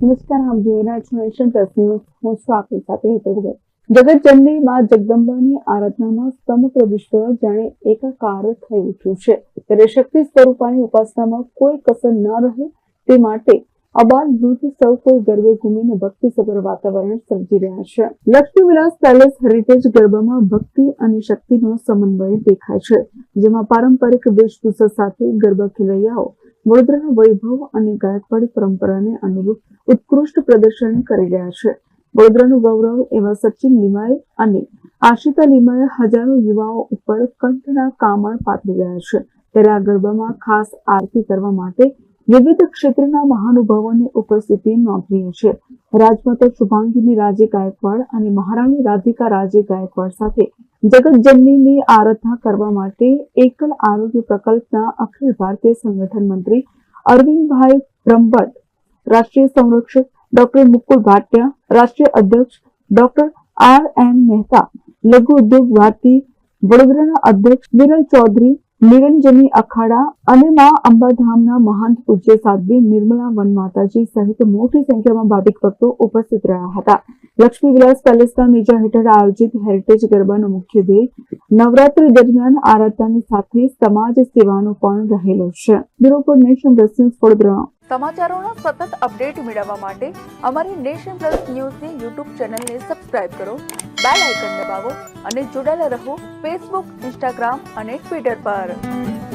નમસ્કાર આપ જોઈ રહ્યા છો હું છું સાથે ભગત. જગતજનની માં જગદંબાની આરાધનામાં સમગ્ર વિશ્વ જાણે એકાકાર થઈ ઉઠ્યું છે. ત્યારે શક્તિ સ્વરૂપાની ઉપાસનામાં કોઈ કસર ન રહે તે માટે અબાલ વૃદ્ધ સૌ કોઈ ગરબે ઘૂમીને ભક્તિસભર વાતાવરણ સર્જી રહ્યા છે. લક્ષ્મી વિલાસ પેલેસ હેરિટેજ ગરબામાં ભક્તિ અને શક્તિનો સમન્વય દેખાય છે, જેમાં પારંપરિક વેશભૂષા સાથે ગરબા ખેલૈયાઓ વડોદરાના વૈભવ અને ગાયકવાડી પરંપરાને અનુરૂપ ઉત્કૃષ્ટ પ્રદર્શન કરી રહ્યા છે. વડોદરાનું ગૌરવ એવા સચિન લીમાએ અને આશિતા લીમાએ હજારો યુવાઓ ઉપર કંઠના કામણ પાથરી રહ્યા છે. ત્યારે આ ગરબામાં ખાસ આરતી કરવા માટે વિવિધ ક્ષેત્રના મહાનુભાવોની ઉપસ્થિતિ નોંધનીય છે. રાજમાતા શુભાંગીની રાજે ગાયકવાડ અને મહારાણી રાધિકા રાજે ગાયકવાડ સાથે જગતજનનીની આરાધના કરવા માટે એકલ આરોગ્ય પ્રકલ્પના અખિલ ભારતીય સંગઠન મંત્રી અરવિંદભાઈ બ્રહ્મભટ્ટ, રાષ્ટ્રીય સંરક્ષક ડોક્ટર મુકુલ ભાટિયા, રાષ્ટ્રીય અધ્યક્ષ ડોક્ટર આર એન મહેતા, લઘુ ઉદ્યોગ ભારતી વડોદરાના અધ્યક્ષ વિરલ ચૌધરી, નિરંજની અખાડા અને મા અંબાધામના મહંત પૂજ્ય સાધ્વી નિર્મલા વન માતાજી સહિત મોટી સંખ્યામાં ભાવિક ભક્તો ઉપસ્થિત રહ્યા હતા. લક્ષ્મી વિલાસ પેલેસના મેજા હેઠળ આયોજિત હેરિટેજ ગરબાનો મુખ્ય ધ્યેય નવરાત્રી દરમિયાન આરાધનાની સાથે સમાજ સેવાનો પણ રહેલો છે. Bureau for Nation Plus news Vadodara સમાચારોનો સતત અપડેટ મેળવવા માટે અમારી નેશન પ્લસ ન્યૂઝની યુટ્યુબ ચેનલને સબસ્ક્રાઇબ કરો, બેલ આઇકન દબાવો અને જોડાયેલા રહો ફેસબુક, ઇન્સ્ટાગ્રામ અને ટ્વિટર પર.